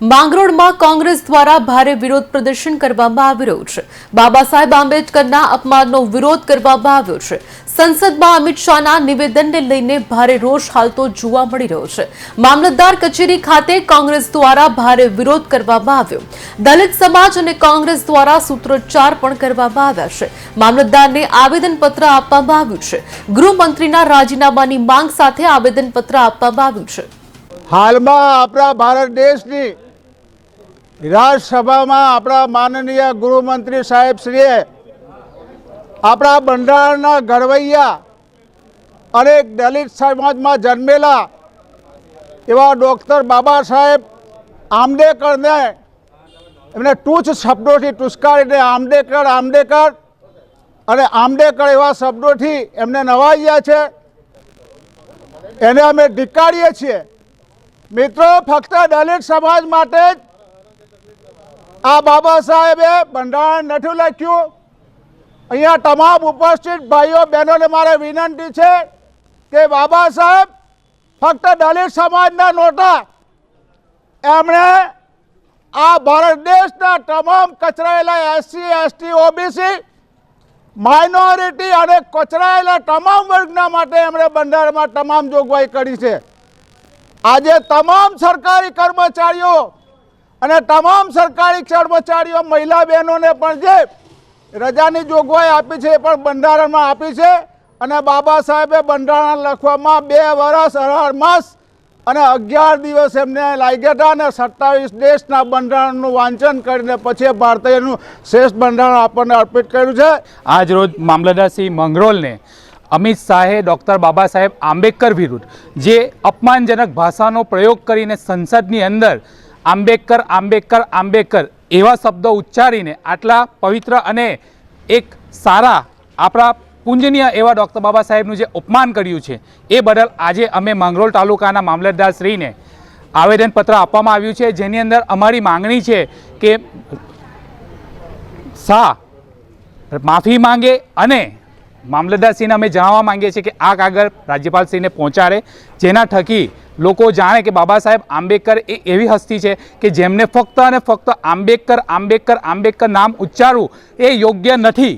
માંગરોળમાં કોંગ્રેસ દ્વારા ભારે વિરોધ પ્રદર્શન કરવામાં આવી રહ્યું છે. બાબા સાહેબ આંબેડકરના અપમાનનો વિરોધ કરવામાં આવ્યો છે. સંસદમાં અમિત શાહના નિવેદનને લઈને ભારે રોષ હાલતો જોવા મળી રહ્યો છે. મામલતદાર કચેરી ખાતે કોંગ્રેસ દ્વારા ભારે વિરોધ કરવામાં આવ્યો. દલિત સમાજ અને કોંગ્રેસ દ્વારા સૂત્રોચ્ચાર પણ કરવામાં આવ્યા છે. મામલતદારને આવેદનપત્ર આપવામાં આવ્યું છે. ગૃહમંત્રીના રાજીનામાની માંગ સાથે આવેદનપત્ર આપવામાં આવ્યું છે. હાલમાં આપણા ભારત દેશની રાજ્યસભામાં આપણા માનનીય ગૃહમંત્રી સાહેબ શ્રીએ આપણા બંધારણના ઘડવૈયા અનેક દલિત સમાજમાં જન્મેલા એવા ડૉક્ટર બાબા સાહેબ આંબેડકરને, એમને ટૂંચ શબ્દોથી ટુસ્કારીને આંબેડકર આંબેડકર અને આંબેડકર એવા શબ્દોથી એમને નવાજ્યા છે. એને અમે ધિક્કારીએ છીએ. મિત્રો, ફક્ત દલિત સમાજ માટે જ આ બાબા સાહેબે બંધારણ નથી લખ્યું. અહીંયા તમામ ઉપસ્થિત ભાઈઓ બહેનોને મારે વિનંતી છે કે બાબા સાહેબ, ફક્ત દલિત સમાજના નહોતા એમણે આ ભારત દેશના તમામ કચરાયેલા એસસી, એસટી, ઓબીસી માઇનોરિટી અને કચરાયેલા તમામ વર્ગના માટે એમણે બંધારણમાં તમામ જોગવાઈ કરી છે. આજે તમામ સરકારી કર્મચારીઓ અને તમામ સરકારી કર્મચારીઓ, મહિલા બહેનોને પણ જે રજાની જોગવાઈ આપી છે એ પણ બંધારણમાં આપી છે. અને બાબા સાહેબે બંધારણ લખવામાં બે વર્ષ અઢાર માસ અને અગિયાર દિવસ એમને લાગ્યા હતા અને સત્તાવીસ દેશના બંધારણનું વાંચન કરીને પછી ભારતીયનું શ્રેષ્ઠ બંધારણ આપણને અર્પિત કર્યું છે. આજ રોજ મામલતદારશ્રી મંગરોલને અમિત શાહે ડૉક્ટર બાબા સાહેબ આંબેડકર વિરુદ્ધ જે અપમાનજનક ભાષાનો પ્રયોગ કરીને સંસદની અંદર આંબેડકર આંબેડકર આંબેડકર એવા શબ્દો ઉચ્ચારીને આટલા પવિત્ર અને એક સારા આપણા પૂજનીય એવા ડૉક્ટર બાબા સાહેબનું જે અપમાન કર્યું છે, એ બદલ આજે અમે માંગરોળ તાલુકાના મામલતદારશ્રીને આવેદનપત્ર આપવામાં આવ્યું છે. જેની અંદર અમારી માંગણી છે કે સા માફી માંગે અને મામલતદારશ્રીને અમે જણાવવા માંગીએ છીએ કે આ કાગળ રાજ્યપાલશ્રીને પહોંચાડે, જેના થકી લોકો જાણે કે બાબા સાહેબ આંબેડકર એ એવી હસ્તી છે કે જેમને ફક્ત અને ફક્ત આંબેડકર આંબેડકર આંબેડકર નામ ઉચ્ચારવું એ યોગ્ય નથી.